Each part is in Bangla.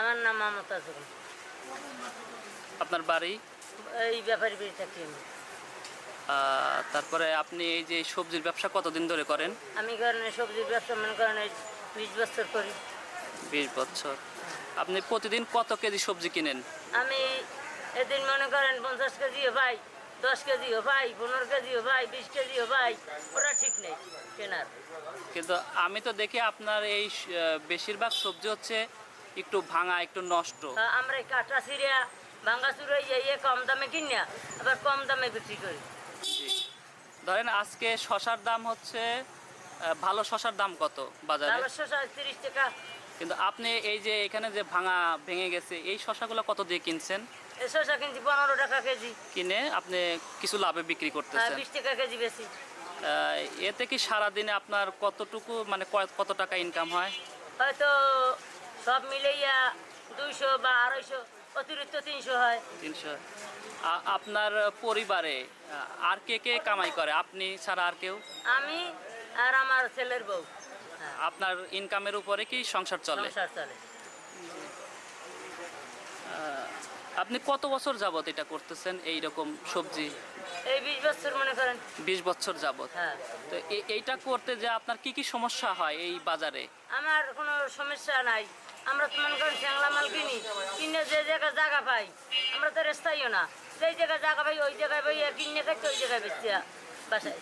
আমার নাম মমতা জগন আপনার বাড়ি? এই ব্যাপারী বেড়ে থাকি আমি। তারপরে আপনি এই যে সবজির ব্যবসা কতদিন ধরে করেন? আমি কারণে সবজির ব্যবসা মনে করেন এই বিশ বছর করি। বিশ বছর। আপনি প্রতিদিন কত কেজি সবজি কিনেন? আমি এদিন মনে করেন পঞ্চাশ কেজিও ভাই দশ কেজিও ভাই পনেরো কেজিও ভাই বিশ কেজিও ভাই ওরা ঠিক নেই কেনার। কিন্তু আমি তো দেখি আপনার এই বেশিরভাগ সবজি হচ্ছে একটু ভাঙা একটু নষ্ট। আমরা কাটা সিরিয়া ভাঙ্গা চুরো ইয়ে কম দামে কিনিয়া আবার কম দামে বিক্রি করি। ধরেন আজকে শশার দাম হচ্ছে ভালো শশার দাম কত বাজারে? তাহলে শসা তিরিশ টাকা। কিন্তু আপনি এই যে এখানে যে ভাঙা ভেঙে গেছে এই শশাগুলো কত দিয়ে কিনছেন? এই শসা কিনছি পনেরো টাকা কেজি। কিনে আপনি কিছু লাভে বিক্রি আর করতেছেন। বিশ টাকা কেজি বেশি। এতে কি সারাদিনে আপনার কতটুকু মানে কত টাকা ইনকাম হয়? হয়তো সব মিলাইয়া দুইশো বা আড়াইশো অতিরিক্ত তিনশো হয়। তিনশো। আপনার পরিবারে আর কে কে কামাই করে? আপনি ছাড়া আর কেউ? আমি আর আমার ছেলের বউ। আপনার ইনকামের উপরে কি সংসার চলে? সংসার চলে। আপনি কত বছর যাবত এটা করতেছেন এই রকম সবজি? এই বিশ বছর মনে করেন। বিশ বছর যাবত হ্যাঁ। তো এইটা করতে যে আপনার কি কি সমস্যা হয় এই বাজারে? আমার কোনো সমস্যা নাই। আমরা তো মনে করেন শ্যাংলা মাল কিনি কিনে যে জায়গায় জায়গা পাই আমরা তো রেস্তাইও না। যেই জায়গায় জায়গা পাই ওই জায়গায় পাই আর কিনে খাইতে ওই জায়গায় বেশি বাসায়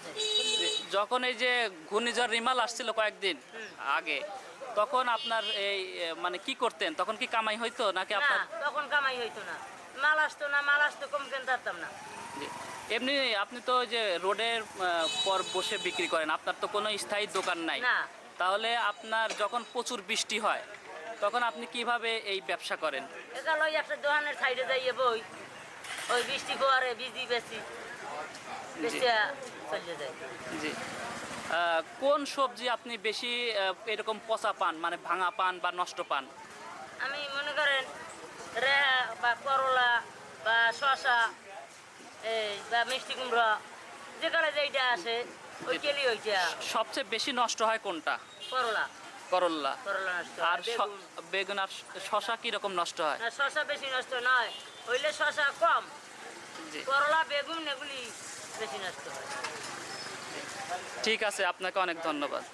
যখন এই যে ঘূর্ণিঝড় রিমাল আসছিল কয়েকদিন আগে তখন আপনার এই মানে কি করতেন? তখন কি কামাই হইতো নাকি আপনার তখন কামাই হইতো না। মাল আসতো না মাল আসতো কম কিনতে পারতাম না। এমনি আপনি তো ওই যে রোডের পর বসে বিক্রি করেন আপনার তো কোনো স্থায়ী দোকান নাই। তাহলে আপনার যখন প্রচুর বৃষ্টি হয় তখন আপনি কীভাবে এই ব্যবসা করেন? ওই একটা দোকানের সাইডে যাইয়ে বই। ওই বৃষ্টি পরে বিজি বেশি বেশি চলে যায়। জি। কোন সবজি আপনি বেশি এরকম পচা পান? মানে ভাঙা পান বা নষ্ট পান? আমি মনে করেন রেহা বা করলা বা শশা এই বা মিষ্টি কুমড়া যেখানে যেইটা আসে ওই কেলি ওইটা। সবচেয়ে বেশি নষ্ট হয় কোনটা? করলা। করল্লা। করলা আর বেগুন। আর শশা কীরকম নষ্ট হয়? শশা বেশি নষ্ট নয়। হইলে শশা কম। করলা বেগুন এগুলি বেশি নষ্ট হয়। ঠিক আছে আপনাকে অনেক ধন্যবাদ।